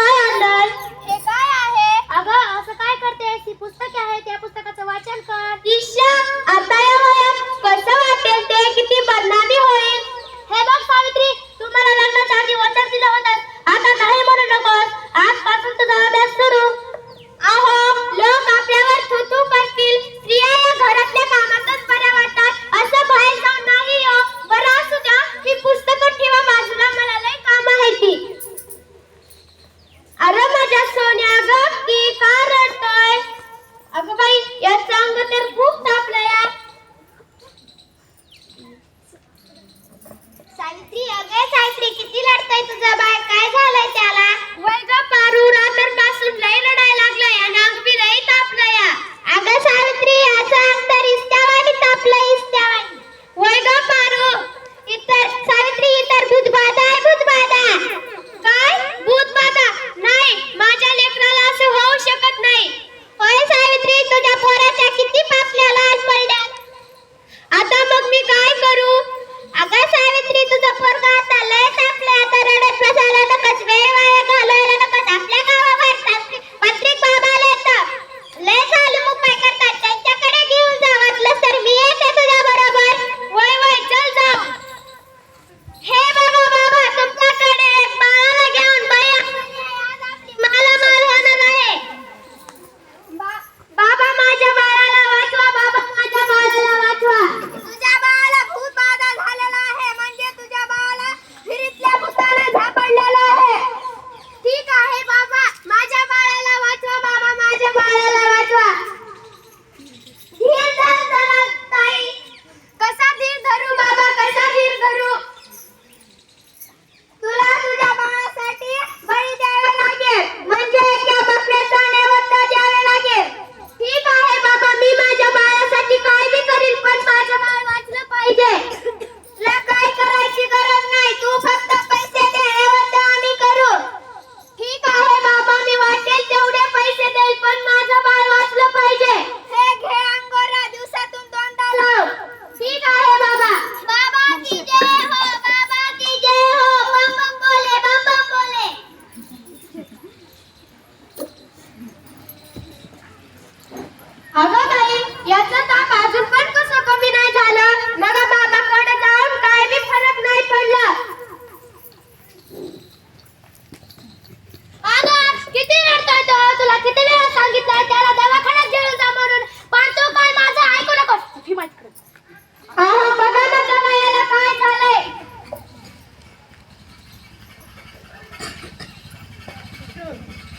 काय आणलंय हे काय आहे? अगं असं काय करते ती पुस्तके आहे त्या पुस्तकाचं वाचन कर. ईशा आता या वयात कसं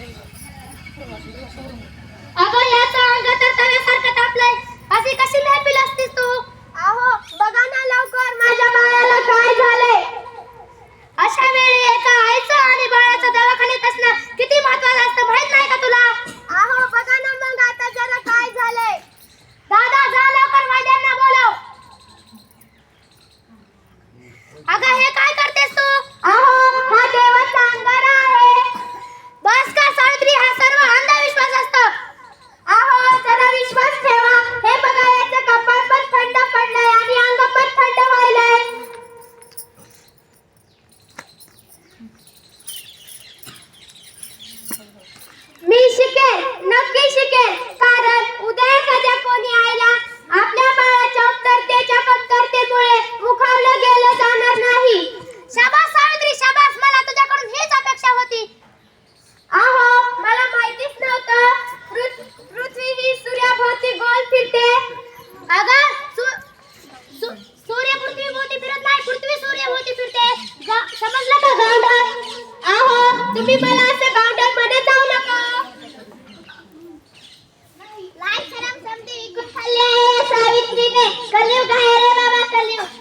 들어가서 들어가서 कलियुग आहे रे बाबा कलियुग.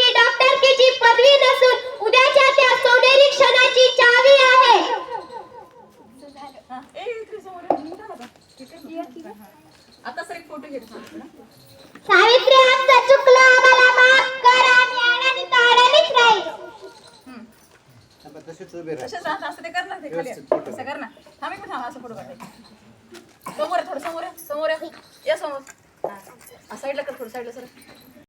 डॉक्टरकीची पदवी नसून उद्याच्या त्या सोनेरी क्षणाची चावी आहे. इकडे आता. सर एक फोटो. सावित्री आमचं चुकलं आम्हाला माफ कर आम्ही हम्म. आता तसेच उभे राहा. तसेच राहत असं ते कर ना ते खाली. असं कर ना. थांब थांब असं फोटो काढायचं समोर आहे थोडं समोर आहे समोर आहे. या समोर. हा. साईडला कर थोडं साईडला सर.